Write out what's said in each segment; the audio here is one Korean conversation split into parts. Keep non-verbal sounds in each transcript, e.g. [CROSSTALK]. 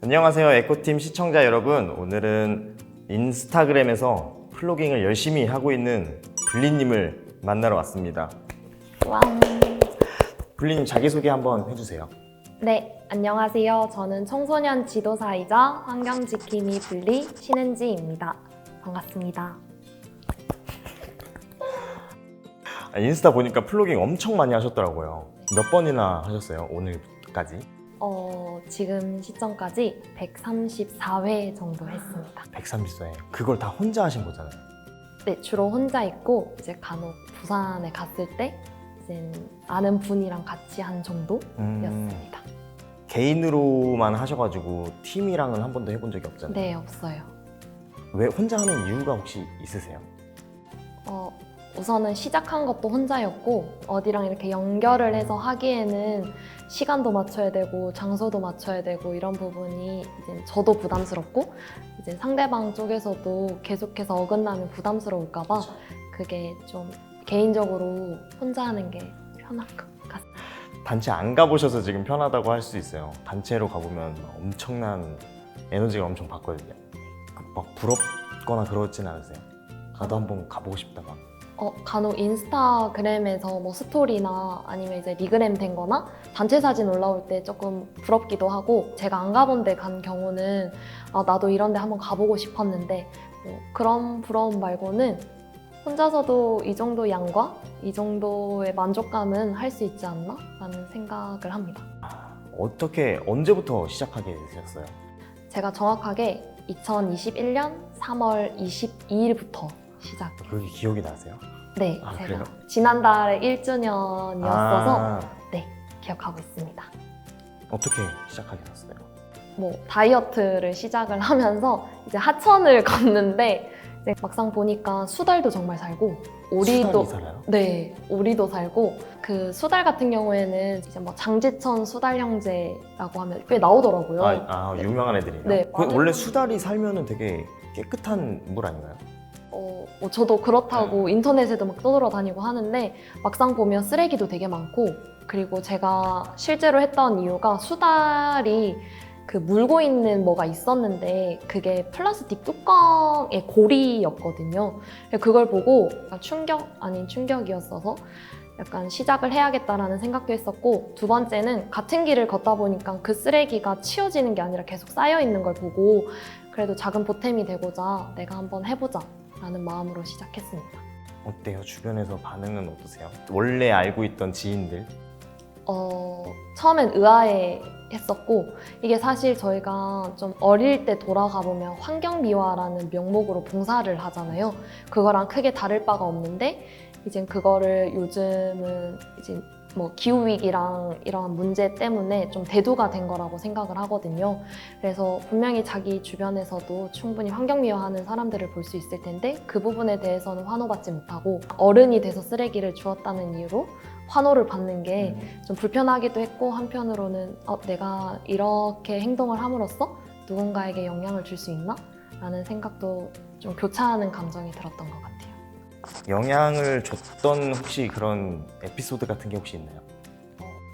안녕하세요 에코팀 시청자 여러분 오늘은 인스타그램에서 플로깅을 열심히 하고 있는 블리님을 만나러 왔습니다 와. 블리님 자기소개 한번 해주세요 네, 안녕하세요. 저는 청소년 지도사이자 환경지킴이 분리 신은지입니다. 반갑습니다. 아, 인스타 보니까 플로깅 엄청 많이 하셨더라고요 몇 번이나 하셨어요 오늘까지? 어, 지금 시점까지 134회 정도 했습니다. 130회 그걸 다 혼자 하신 거잖아요 네, 주로 혼자 있고 이제 간혹 부산에 갔을 때 이제 아는 분이랑 같이 한 정도였습니다. 음, 개인으로만 하셔가지고 팀이랑은 한 번도 해본 적이 없잖아요 네, 없어요. 왜 혼자 하는 이유가 혹시 있으세요? 어, 우선은 시작한 것도 혼자였고 어디랑 이렇게 연결을 해서 하기에는 시간도 맞춰야 되고 장소도 맞춰야 되고 이런 부분이 이제 저도 부담스럽고 이제 상대방 쪽에서도 계속해서 어긋나면 부담스러울까봐 그게 좀 개인적으로 혼자 하는 게 편한 것 같습니다. 단체 안 가보셔서 지금 편하다고 할 수 있어요. 단체로 가보면 엄청난 에너지가 엄청 받거든요. 그막 부럽거나 그러진 않으세요? 나도 한번 가보고 싶다 막. 어, 간혹 인스타그램에서 뭐 스토리나 아니면 이제 리그램 된 거나 단체 사진 올라올 때 조금 부럽기도 하고 제가 안 가본 데 간 경우는 아, 나도 이런 데 한번 가보고 싶었는데 뭐 그런 부러움 말고는 혼자서도 이 정도 양과 이 정도의 만족감은 할 수 있지 않나? 라는 생각을 합니다. 어떻게 언제부터 시작하게 되셨어요? 제가 정확하게 2021년 3월 22일부터 시작. 그게 기억이 나세요? 네, 아, 제가 그래요? 지난달에 1주년이었어서 아, 기억하고 있습니다. 어떻게 시작하게 됐어요? 뭐 다이어트를 시작을 하면서 이제 하천을 [LAUGHS] 걷는데 이제 막상 보니까 수달도 정말 살고 오리도 수달이 살아요? 네 오리도 살고 그 수달 같은 경우에는 이제 뭐 장지천 수달 형제라고 하면 꽤 나오더라고요. 아, 아, 유명한 애들이요? 네, 그 맞아요. 원래 수달이 살면은 되게 깨끗한 물 아닌가요? 어, 뭐 저도 그렇다고 인터넷에도 막 떠돌아다니고 하는데 막상 보면 쓰레기도 되게 많고 그리고 제가 실제로 했던 이유가 수달이 그 물고 있는 뭐가 있었는데 그게 플라스틱 뚜껑의 고리였거든요. 그걸 보고 충격 아닌 충격이었어서 약간 시작을 해야겠다라는 생각도 했었고 두 번째는 같은 길을 걷다 보니까 그 쓰레기가 치워지는 게 아니라 계속 쌓여 있는 걸 보고 그래도 작은 보탬이 되고자 내가 한번 해보자 라는 마음으로 시작했습니다. 어때요? 주변에서 반응은 어떠세요? 원래 알고 있던 지인들? 어, 처음엔 의아해 했었고 이게 사실 저희가 좀 어릴 때 돌아가 보면 환경미화라는 명목으로 봉사를 하잖아요. 그거랑 크게 다를 바가 없는데 이제 그거를 요즘은 이제 뭐 기후 위기랑 이러한 문제 때문에 좀 대두가 된 거라고 생각을 하거든요. 그래서 분명히 자기 주변에서도 충분히 환경 미화하는 사람들을 볼 수 있을 텐데 그 부분에 대해서는 환호받지 못하고 어른이 돼서 쓰레기를 주었다는 이유로 환호를 받는 게 좀 불편하기도 했고 한편으로는 어, 내가 이렇게 행동을 함으로써 누군가에게 영향을 줄 수 있나? 라는 생각도 좀 교차하는 감정이 들었던 것 같아요. 영향을 줬던 혹시 그런 에피소드 같은 게 혹시 있나요?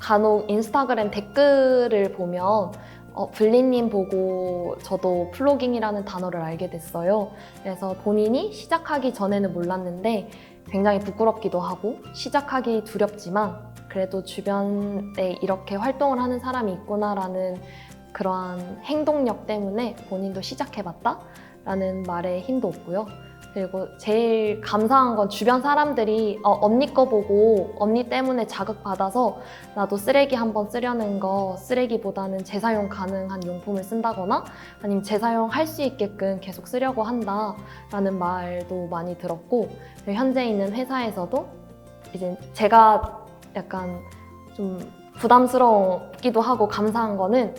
간혹 인스타그램 댓글을 보면 어, 블리님 보고 저도 플로깅이라는 단어를 알게 됐어요. 그래서 본인이 시작하기 전에는 몰랐는데 굉장히 부끄럽기도 하고 시작하기 두렵지만 그래도 주변에 이렇게 활동을 하는 사람이 있구나라는 그러한 행동력 때문에 본인도 시작해봤다라는 말에 힘도 없고요. 그리고 제일 감사한 건 주변 사람들이 어, 언니 거 보고 언니 때문에 자극받아서 나도 쓰레기 한번 쓰려는 거 쓰레기보다는 재사용 가능한 용품을 쓴다거나 아니면 재사용할 수 있게끔 계속 쓰려고 한다라는 말도 많이 들었고 현재 있는 회사에서도 이제 제가 약간 좀 부담스럽기도 하고 감사한 거는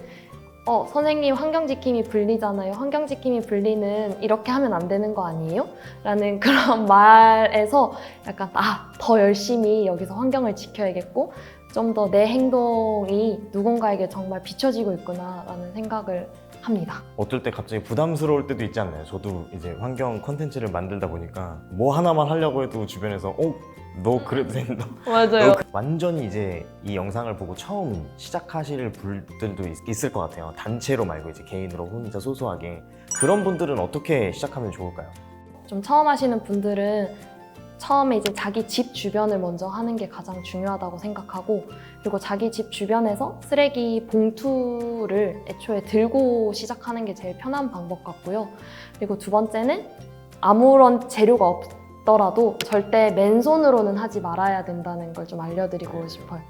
어, 선생님 환경지킴이 분리잖아요. 환경지킴이 분리는 이렇게 하면 안 되는 거 아니에요? 라는 [LAUGHS] 그런 말에서 약간 아, 더 열심히 여기서 환경을 지켜야겠고 좀 더 내 행동이 누군가에게 정말 비춰지고 있구나라는 생각을 합니다. 어떨 때 갑자기 부담스러울 때도 있지 않나요? 저도 이제 환경 컨텐츠를 만들다 보니까 뭐 하나만 하려고 해도 주변에서 어 너 그래도 된다. [LAUGHS] 맞아요. 너 그- 완전히 이제 이 영상을 보고 처음 시작하실 분들도 있, 있을 것 같아요. 단체로 말고 이제 개인으로 혼자 소소하게 그런 분들은 어떻게 시작하면 좋을까요? 좀 처음 하시는 분들은 처음에 이제 자기 집 주변을 먼저 하는 게 가장 중요하다고 생각하고 그리고 자기 집 주변에서 쓰레기 봉투를 애초에 들고 시작하는 게 제일 편한 방법 같고요. 그리고 두 번째는 아무런 재료가 없 더라도 절대 맨손으로는 하지 말아야 된다는 걸 좀 알려드리고 싶어요.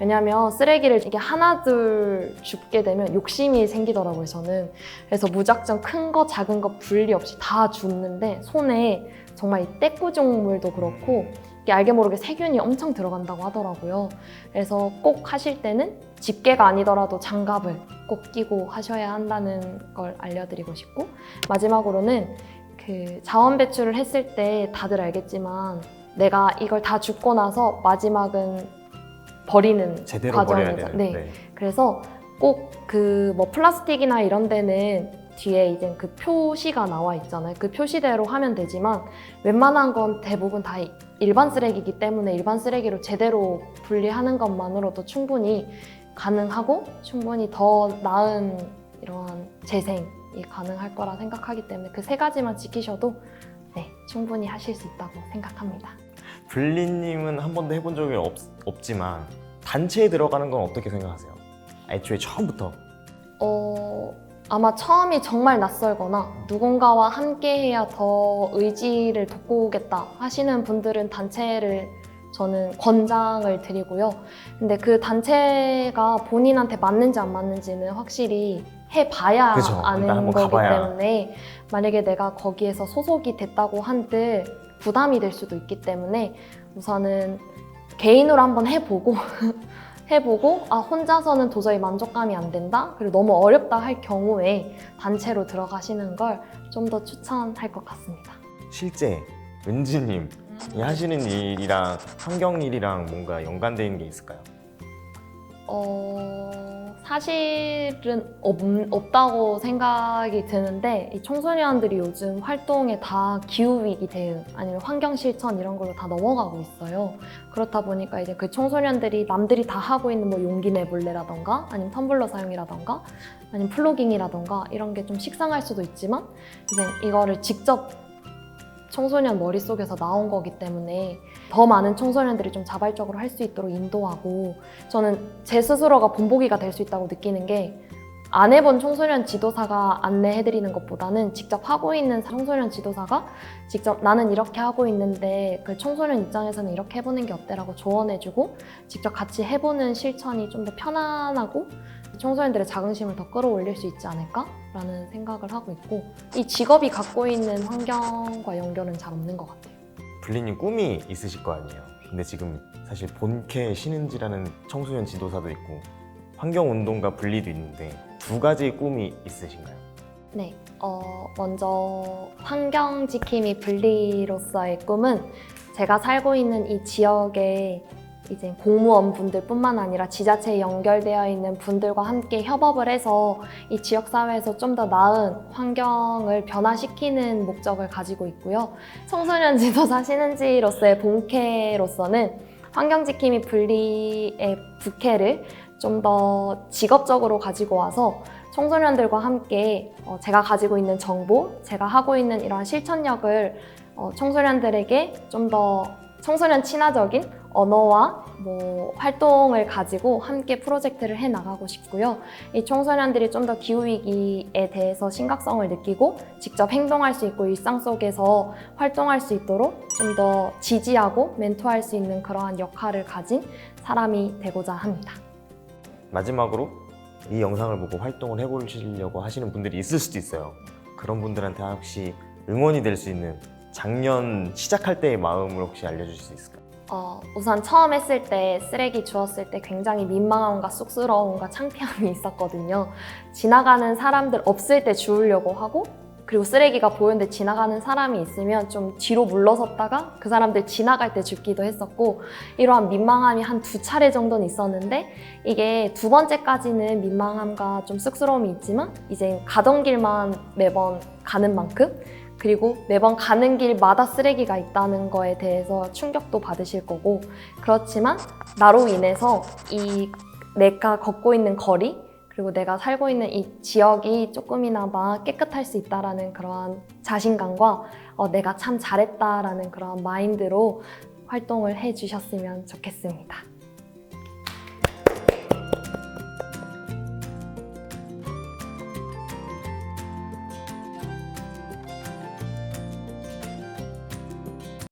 왜냐하면 쓰레기를 이게 하나둘 줍게 되면 욕심이 생기더라고요, 저는. 그래서 무작정 큰 거, 작은 거 분리 없이 다 줍는데 손에 정말 이 떼꾸종물도 그렇고 이게 알게 모르게 세균이 엄청 들어간다고 하더라고요. 그래서 꼭 하실 때는 집게가 아니더라도 장갑을 꼭 끼고 하셔야 한다는 걸 알려드리고 싶고 마지막으로는 그 자원 배출을 했을 때 다들 알겠지만 내가 이걸 다 줍고 나서 마지막은 버리는 제대로 버려야 과정이죠. 되는. 네. 그래서 꼭 그 뭐 플라스틱이나 이런 데는 뒤에 이제 그 표시가 나와 있잖아요. 그 표시대로 하면 되지만 웬만한 건 대부분 다 일반 쓰레기이기 때문에 일반 쓰레기로 제대로 분리하는 것만으로도 충분히 가능하고 충분히 더 나은 이러한 재생이 가능할 거라 생각하기 때문에 그 세 가지만 지키셔도 네, 충분히 하실 수 있다고 생각합니다. 블리님은 한 번도 해본 적이 없, 없지만 단체에 들어가는 건 어떻게 생각하세요? 애초에 처음부터 어, 아마 처음이 정말 낯설거나 누군가와 함께 해야 더 의지를 돋구겠다 하시는 분들은 단체를 저는 권장을 드리고요. 근데 그 단체가 본인한테 맞는지 안 맞는지는 확실히 해봐야. 일단 아는 한번 거기 가봐야. 때문에 만약에 내가 거기에서 소속이 됐다고 한들 부담이 될 수도 있기 때문에 우선은 개인으로 한번 해보고 [LAUGHS] 해보고 아 혼자서는 도저히 만족감이 안 된다 그리고 너무 어렵다 할 경우에 단체로 들어가시는 걸 좀 더 추천할 것 같습니다. 실제 은지님 이 하시는 일이랑 환경 일이랑 뭔가 연관되어 있는 게 있을까요? 어, 사실은 없, 없다고 생각이 드는데 이 청소년들이 요즘 활동에 다 기후위기 대응 아니면 환경 실천 이런 걸로 다 넘어가고 있어요. 그렇다 보니까 이제 그 청소년들이 남들이 다 하고 있는 뭐 용기 내볼래라던가 아니면 텀블러 사용이라던가 아니면 플로깅이라던가 이런 게 좀 식상할 수도 있지만 이제 이거를 직접 청소년 머릿속에서 나온 거기 때문에 더 많은 청소년들이 좀 자발적으로 할 수 있도록 인도하고 저는 제 스스로가 본보기가 될 수 있다고 느끼는 게 안 해본 청소년 지도사가 안내해드리는 것보다는 직접 하고 있는 청소년 지도사가 직접 나는 이렇게 하고 있는데 그 청소년 입장에서는 이렇게 해보는 게 어때라고 조언해주고 직접 같이 해보는 실천이 좀 더 편안하고 청소년들의 자긍심을 더 끌어올릴 수 있지 않을까라는 생각을 하고 있고 이 직업이 갖고 있는 환경과 연결은 잘 없는 것 같아요. 블리님 꿈이 있으실 거 아니에요. 근데 지금 사실 본캐 신은지라는 청소년 지도사도 있고 환경운동가 분리도 있는데 두 가지의 꿈이 있으신가요? 네, 어, 먼저 환경 지킴이 분리로서의 꿈은 제가 살고 있는 이 지역에 이제 공무원 분들뿐만 아니라 지자체에 연결되어 있는 분들과 함께 협업을 해서 이 지역 사회에서 좀 더 나은 환경을 변화시키는 목적을 가지고 있고요. 청소년 지도사 [LAUGHS] 신은지로서의 본캐로서는 환경 지킴이 분리의 부캐를 좀 더 직업적으로 가지고 와서 청소년들과 함께 어, 제가 가지고 있는 정보, 제가 하고 있는 이러한 실천력을 어, 청소년들에게 좀 더 청소년 친화적인 언어와 뭐 활동을 가지고 함께 프로젝트를 해 나가고 싶고요. 이 청소년들이 좀 더 기후 위기에 대해서 심각성을 느끼고 직접 행동할 수 있고 일상 속에서 활동할 수 있도록 좀 더 지지하고 멘토할 수 있는 그러한 역할을 가진 사람이 되고자 합니다. 마지막으로 이 영상을 보고 활동을 해보시려고 하시는 분들이 있을 수도 있어요. 그런 분들한테 혹시 응원이 될 수 있는 작년 시작할 때의 마음을 혹시 알려주실 수 있을까요? 어, 우선 처음 했을 때 쓰레기 주웠을 때 굉장히 민망함과 쑥스러움과 창피함이 있었거든요. 지나가는 사람들 없을 때 주우려고 하고 그리고 쓰레기가 보이는데 지나가는 사람이 있으면 좀 뒤로 물러섰다가 그 사람들 지나갈 때 줍기도 했었고 이러한 민망함이 한 두 차례 정도는 있었는데 이게 두 번째까지는 민망함과 좀 쑥스러움이 있지만 이제 가던 길만 매번 가는 만큼 그리고 매번 가는 길마다 쓰레기가 있다는 거에 대해서 충격도 받으실 거고 그렇지만 나로 인해서 이 내가 걷고 있는 거리 그리고 내가 살고 있는 이 지역이 조금이나마 깨끗할 수 있다라는 그러한 자신감과 어, 내가 참 잘했다라는 그런 마인드로 활동을 해주셨으면 좋겠습니다.